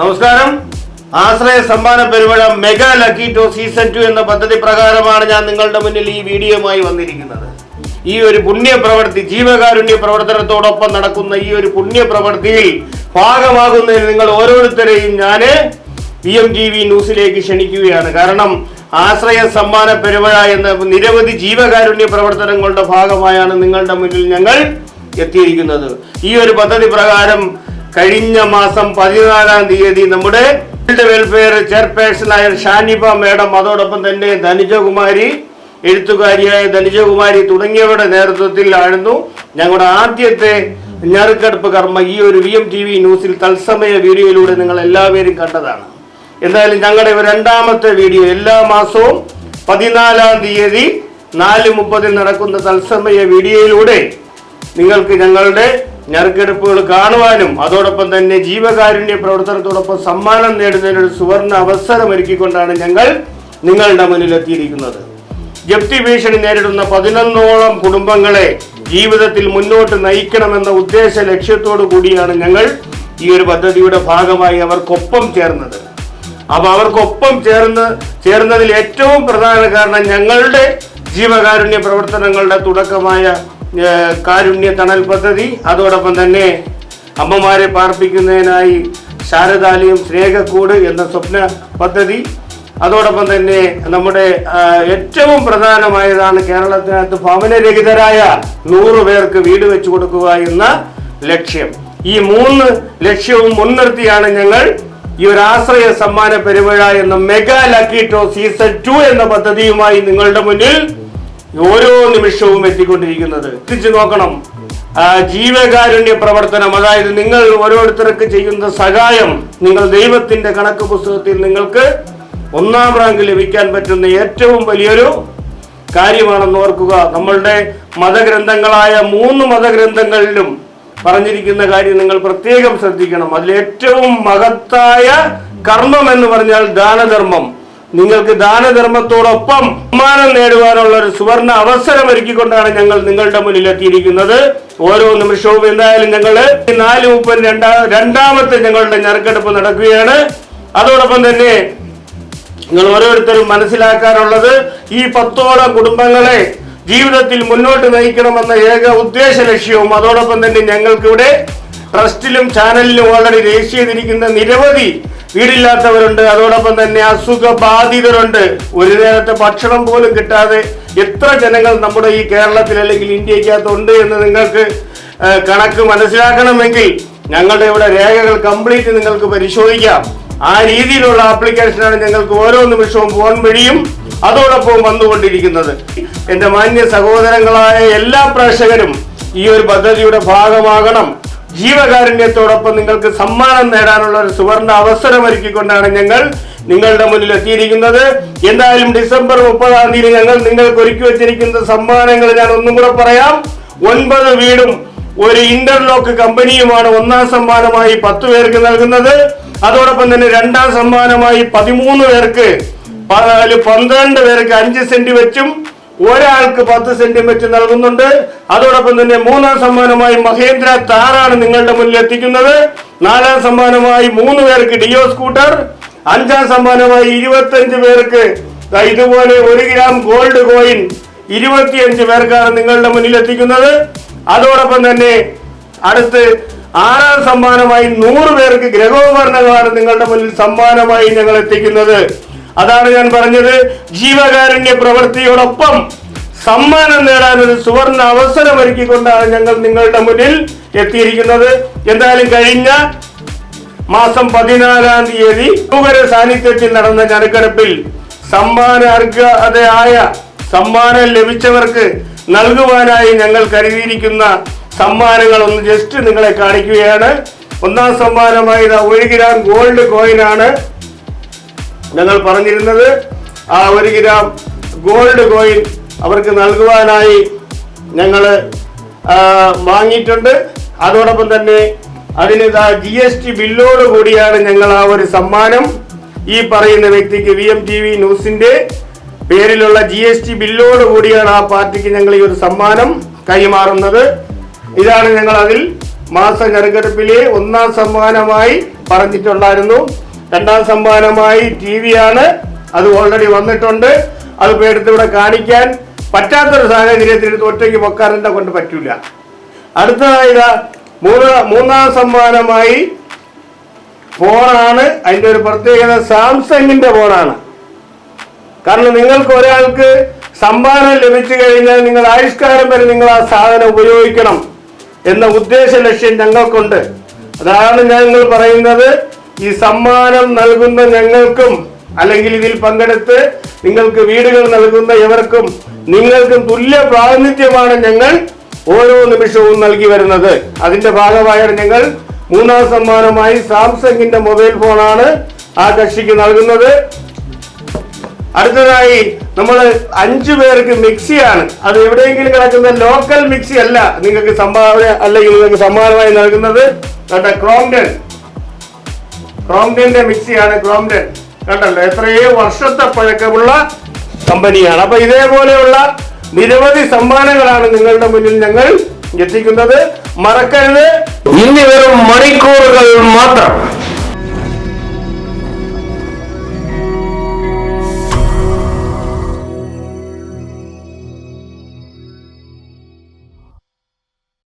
നമസ്കാരം. Ashraya Sammana Perumazha mega lucky draw season two എന്ന പദ്ധതി പ്രകാരമാണ് ഞാൻ നിങ്ങളുടെ മുന്നിൽ ഈ വീഡിയോയുമായി വന്നിരിക്കുന്നത്. ഈ ഒരു പുണ്യ പ്രവൃത്തി ജീവകാരുണ്യ പ്രവർത്തനത്തോടൊപ്പം നടക്കുന്ന ഈ ഒരു പുണ്യ പ്രവൃത്തിയിൽ ഭാഗമാകുന്നതിന് നിങ്ങൾ ഓരോരുത്തരെയും ഞാൻ പി എം ടി വി ന്യൂസിലേക്ക് ക്ഷണിക്കുകയാണ്. കാരണം ആശ്രയ സമ്മാന പെരുമഴ എന്ന നിരവധി ജീവകാരുണ്യ പ്രവർത്തനങ്ങളുടെ ഭാഗമായാണ് നിങ്ങളുടെ മുന്നിൽ ഞങ്ങൾ എത്തിയിരിക്കുന്നത്. ഈ ഒരു പദ്ധതി പ്രകാരം കഴിഞ്ഞ മാസം പതിനാലാം തീയതി നമ്മുടെ ചൈൽഡ് വെൽഫെയർ ചെയർപേഴ്സണായ ഷാനിബ മാഡം അതോടൊപ്പം തന്നെ ധനുജകുമാരി എഴുത്തുകാരിയായ ധനുജകുമാരി തുടങ്ങിയവരുടെ നേതൃത്വത്തിലായിരുന്നു ഞങ്ങളുടെ ആദ്യത്തെ ഞറുക്കെടുപ്പ് കർമ്മ ഈ ഒരു വി എം ടി വി ന്യൂസിൽ തത്സമയ വീഡിയോയിലൂടെ നിങ്ങൾ എല്ലാവരും കണ്ടതാണ്. എന്തായാലും ഞങ്ങളുടെ രണ്ടാമത്തെ വീഡിയോ എല്ലാ മാസവും പതിനാലാം തീയതി നാല് മുപ്പതിൽ നടക്കുന്ന തത്സമയ വീഡിയോയിലൂടെ നിങ്ങൾക്ക് ഞങ്ങളുടെ ഞറുക്കെടുപ്പുകൾ കാണുവാനും അതോടൊപ്പം തന്നെ ജീവകാരുണ്യ പ്രവർത്തനത്തോടൊപ്പം സമ്മാനം നേടുന്നതിനൊരു സുവർണ അവസരം ഒരുക്കിക്കൊണ്ടാണ് ഞങ്ങൾ നിങ്ങളുടെ മുന്നിൽ എത്തിയിരിക്കുന്നത്. ജപ്തി ഭീഷണി നേരിടുന്ന പതിനൊന്നോളം കുടുംബങ്ങളെ ജീവിതത്തിൽ മുന്നോട്ട് നയിക്കണമെന്ന ഉദ്ദേശ ലക്ഷ്യത്തോടു കൂടിയാണ് ഞങ്ങൾ ഈ ഒരു പദ്ധതിയുടെ ഭാഗമായി അവർക്കൊപ്പം ചേർന്നത്. അപ്പൊ അവർക്കൊപ്പം ചേർന്ന് ചേർന്നതിൽ ഏറ്റവും പ്രധാന കാരണം ഞങ്ങളുടെ ജീവകാരുണ്യ പ്രവർത്തനങ്ങളുടെ തുടക്കമായ കാരുണ്യ തണൽ പദ്ധതി. അതോടൊപ്പം തന്നെ അമ്മമാരെ പാർപ്പിക്കുന്നതിനായി ശാരദാലയം സ്നേഹക്കൂട് എന്ന സ്വപ്ന പദ്ധതി. അതോടൊപ്പം തന്നെ നമ്മുടെ ഏറ്റവും പ്രധാനമായതാണ് കേരളത്തിനകത്ത് ഭവനരഹിതരായ നൂറ് പേർക്ക് വീട് വെച്ചു കൊടുക്കുക എന്ന ലക്ഷ്യം. ഈ മൂന്ന് ലക്ഷ്യവും മുൻനിർത്തിയാണ് ഞങ്ങൾ ഈ ഒരു ആശ്രയ സമ്മാന പെരുമഴ എന്ന mega lucky draw season two എന്ന പദ്ധതിയുമായി നിങ്ങളുടെ മുന്നിൽ ഓരോ നിമിഷവും എത്തിക്കൊണ്ടിരിക്കുന്നത്. എത്തിച്ചു നോക്കണം. ജീവകാരുണ്യ പ്രവർത്തനം അതായത് നിങ്ങൾ ഓരോരുത്തർക്ക് ചെയ്യുന്ന സഹായം നിങ്ങൾ ദൈവത്തിന്റെ കണക്ക് പുസ്തകത്തിൽ നിങ്ങൾക്ക് ഒന്നാം റാങ്ക് ലഭിക്കാൻ പറ്റുന്ന ഏറ്റവും വലിയൊരു കാര്യമാണെന്ന് ഓർക്കുക. നമ്മളുടെ മതഗ്രന്ഥങ്ങളായ മൂന്ന് മതഗ്രന്ഥങ്ങളിലും പറഞ്ഞിരിക്കുന്ന കാര്യം നിങ്ങൾ പ്രത്യേകം ശ്രദ്ധിക്കണം. അതിൽ ഏറ്റവും മഹത്തായ കർമ്മം എന്ന് പറഞ്ഞാൽ ദാനധർമ്മം. നിങ്ങൾക്ക് ദാനധർമ്മത്തോടൊപ്പം സമ്മാനം നേടുവാനുള്ള ഒരു സുവർണ അവസരം ഒരുക്കിക്കൊണ്ടാണ് ഞങ്ങൾ നിങ്ങളുടെ മുന്നിൽ എത്തിയിരിക്കുന്നത്. ഓരോ നിമിഷവും എന്തായാലും ഞങ്ങൾ നാല് മുപ്പത് രണ്ടാ രണ്ടാമത്തെ ഞങ്ങളുടെ ഞെറുക്കെടുപ്പ് നടക്കുകയാണ്. അതോടൊപ്പം തന്നെ നിങ്ങൾ ഓരോരുത്തരും മനസ്സിലാക്കാനുള്ളത് ഈ പത്തോളം കുടുംബങ്ങളെ ജീവിതത്തിൽ മുന്നോട്ട് നയിക്കണമെന്ന ഏക ഉദ്ദേശ ലക്ഷ്യവും അതോടൊപ്പം തന്നെ ഞങ്ങൾക്കിവിടെ ട്രസ്റ്റിലും ചാനലിലും ഓൾറെഡി രജിസ്റ്റർ ചെയ്തിരിക്കുന്ന നിരവധി വീടില്ലാത്തവരുണ്ട്. അതോടൊപ്പം തന്നെ അസുഖബാധിതരുണ്ട്. ഒരു നേരത്തെ ഭക്ഷണം പോലും കിട്ടാതെ എത്ര ജനങ്ങൾ നമ്മുടെ ഈ കേരളത്തിൽ അല്ലെങ്കിൽ ഇന്ത്യക്കകത്തുണ്ട് എന്ന് നിങ്ങൾക്ക് കണക്ക് മനസ്സിലാക്കണമെങ്കിൽ ഞങ്ങളുടെ ഇവിടെ രേഖകൾ കംപ്ലീറ്റ് നിങ്ങൾക്ക് പരിശോധിക്കാം. ആ രീതിയിലുള്ള ആപ്ലിക്കേഷനാണ് ഞങ്ങൾക്ക് ഓരോ നിമിഷവും ഫോൺ വഴിയും അതോടൊപ്പം വന്നുകൊണ്ടിരിക്കുന്നത്. എന്റെ മാന്യ സഹോദരങ്ങളായ എല്ലാ പ്രേക്ഷകരും ഈ ഒരു പദ്ധതിയുടെ ഭാഗമാകണം. ജീവകാരുണ്യത്തോടൊപ്പം നിങ്ങൾക്ക് സമ്മാനം നേടാനുള്ള ഒരു സുവർണ അവസരം ഒരുക്കിക്കൊണ്ടാണ് ഞങ്ങൾ നിങ്ങളുടെ മുന്നിൽ എത്തിയിരിക്കുന്നത്. എന്തായാലും ഡിസംബർ മുപ്പതാം തീയതി ഞങ്ങൾ നിങ്ങൾക്ക് ഒരുക്കി വെച്ചിരിക്കുന്ന സമ്മാനങ്ങൾ ഞാൻ ഒന്നും കൂടെ പറയാം. ഒൻപത് വീടും ഒരു ഇന്റർലോക്ക് കമ്പനിയുമാണ് ഒന്നാം സമ്മാനമായി പത്ത് പേർക്ക് നൽകുന്നത്. അതോടൊപ്പം തന്നെ രണ്ടാം സമ്മാനമായി പതിമൂന്ന് പേർക്ക് പന്ത്രണ്ട് പേർക്ക് അഞ്ച് സെന്റ് വെച്ചും ഒരാൾക്ക് പത്ത് സെന്റിമീറ്റർ നൽകുന്നുണ്ട്. അതോടൊപ്പം തന്നെ മൂന്നാം സമ്മാനമായി മഹേന്ദ്ര താറാണ് നിങ്ങളുടെ മുന്നിൽ എത്തിക്കുന്നത്. നാലാം സമ്മാനമായി മൂന്ന് പേർക്ക് ഡിയോ സ്കൂട്ടർ. അഞ്ചാം സമ്മാനമായി ഇരുപത്തഞ്ച് പേർക്ക് ഇതുപോലെ ഒരു ഗ്രാം ഗോൾഡ് കോയിൻ ഇരുപത്തിയഞ്ച് പേർക്കാണ് നിങ്ങളുടെ മുന്നിൽ എത്തിക്കുന്നത്. അതോടൊപ്പം തന്നെ അടുത്ത് ആറാം സമ്മാനമായി നൂറ് പേർക്ക് ഗ്രഹോപകരണങ്ങളാണ് നിങ്ങളുടെ മുന്നിൽ സമ്മാനമായി ഞങ്ങൾ എത്തിക്കുന്നത്. അതാണ് ഞാൻ പറഞ്ഞത്. ജീവകാരുണ്യ പ്രവൃത്തിയോടൊപ്പം സമ്മാനം നേടാൻ ഒരു സുവർണ അവസരം ഒരുക്കിക്കൊണ്ടാണ് ഞങ്ങൾ നിങ്ങളുടെ മുന്നിൽ എത്തിയിരിക്കുന്നത്. എന്തായാലും കഴിഞ്ഞ മാസം പതിനാലാം തീയതി ഭൂകര സാന്നിധ്യത്തിൽ നടന്ന ഞെരുക്കെടുപ്പിൽ സമ്മാന അർഹതയായ സമ്മാനം ലഭിച്ചവർക്ക് നൽകുവാനായി ഞങ്ങൾ കരുതിയിരിക്കുന്ന സമ്മാനങ്ങൾ ഒന്ന് ജസ്റ്റ് നിങ്ങളെ കാണിക്കുകയാണ്. ഒന്നാം സമ്മാനമായി ഒരു ഗ്രാം ഗോൾഡ് കോയിനാണ് ഞങ്ങൾ പറഞ്ഞിരുന്നത് ആ ഒരു ഗ്രാം ഗോൾഡ് കോയിൻ അവർക്ക് നൽകുവാനായി ഞങ്ങൾ വാങ്ങിയിട്ടുണ്ട്. അതോടൊപ്പം തന്നെ അതിന് ജി എസ് ടി ബില്ലോട് കൂടിയാണ് ഞങ്ങൾ ആ ഒരു സമ്മാനം. ഈ പറയുന്ന വ്യക്തിക്ക് വി എം ടി വി ന്യൂസിന്റെ പേരിലുള്ള ജി എസ് ടി ബില്ലോട് കൂടിയാണ് ആ പാർട്ടിക്ക് ഞങ്ങൾ ഈ ഒരു സമ്മാനം കൈമാറുന്നത്. ഇതാണ് ഞങ്ങൾ അതിൽ മാസ ഞെരുക്കെടുപ്പിലെ ഒന്നാം സമ്മാനമായി പറഞ്ഞിട്ടുണ്ടായിരുന്നു. രണ്ടാം സമ്മാനമായി ടി വി ആണ് അത് ഓൾറെഡി വന്നിട്ടുണ്ട്. അത് പേടുത്ത് ഇവിടെ കാണിക്കാൻ പറ്റാത്തൊരു സാഹചര്യത്തിൽ എടുത്ത് ഒറ്റയ്ക്ക് പൊക്കാറിന്റെ കൊണ്ട് പറ്റൂല. അടുത്തതായി മൂന്ന് മൂന്നാം സമ്മാനമായി ഫോണാണ് അതിന്റെ ഒരു പ്രത്യേകത സാംസങ്ങിന്റെ ഫോണാണ് കാരണം നിങ്ങൾക്ക് ഒരാൾക്ക് സമ്മാനം ലഭിച്ചു കഴിഞ്ഞാൽ നിങ്ങൾ ആവിഷ്കാരം വരെ നിങ്ങൾ ആ സാധനം ഉപയോഗിക്കണം എന്ന ഉദ്ദേശ ലക്ഷ്യം ഞങ്ങൾക്കുണ്ട്. അതാണ് ഞങ്ങൾ പറയുന്നത്. ഈ സമ്മാനം നൽകുന്ന ഞങ്ങൾക്കും അല്ലെങ്കിൽ ഇതിൽ പങ്കെടുത്ത് നിങ്ങൾക്ക് വീടുകൾ നൽകുന്ന എവർക്കും നിങ്ങൾക്കും തുല്യ പ്രാതിനിധ്യമാണ് ഞങ്ങൾ ഓരോ നിമിഷവും നൽകി വരുന്നത്. അതിന്റെ ഭാഗമായാണ് ഞങ്ങൾ മൂന്നാം സമ്മാനമായി സാംസങ്ങിന്റെ മൊബൈൽ ഫോണാണ് ആ കക്ഷിക്ക് നൽകുന്നത്. അടുത്തതായി നമ്മൾ അഞ്ചു പേർക്ക് മിക്സിയാണ്. അത് എവിടെയെങ്കിലും കിടക്കുന്ന ലോക്കൽ മിക്സി അല്ല നിങ്ങൾക്ക് സംഭാവന അല്ലെങ്കിൽ നിങ്ങൾക്ക് സമ്മാനമായി നൽകുന്നത്. ക്രോംഡൻ ക്രോംഡന്റെ മിക്സിയാണ് ക്രോംഡൻ കണ്ടല്ലോ എത്രയോ വർഷത്തെ പഴക്കമുള്ള കമ്പനിയാണ്. അപ്പൊ ഇതേപോലെയുള്ള നിരവധി സമ്മാനങ്ങളാണ് നിങ്ങളുടെ മുന്നിൽ ഞങ്ങൾ എത്തിക്കുന്നത്. മറക്കരുത്. ഇനി വെറും മണിക്കൂറുകൾ മാത്രം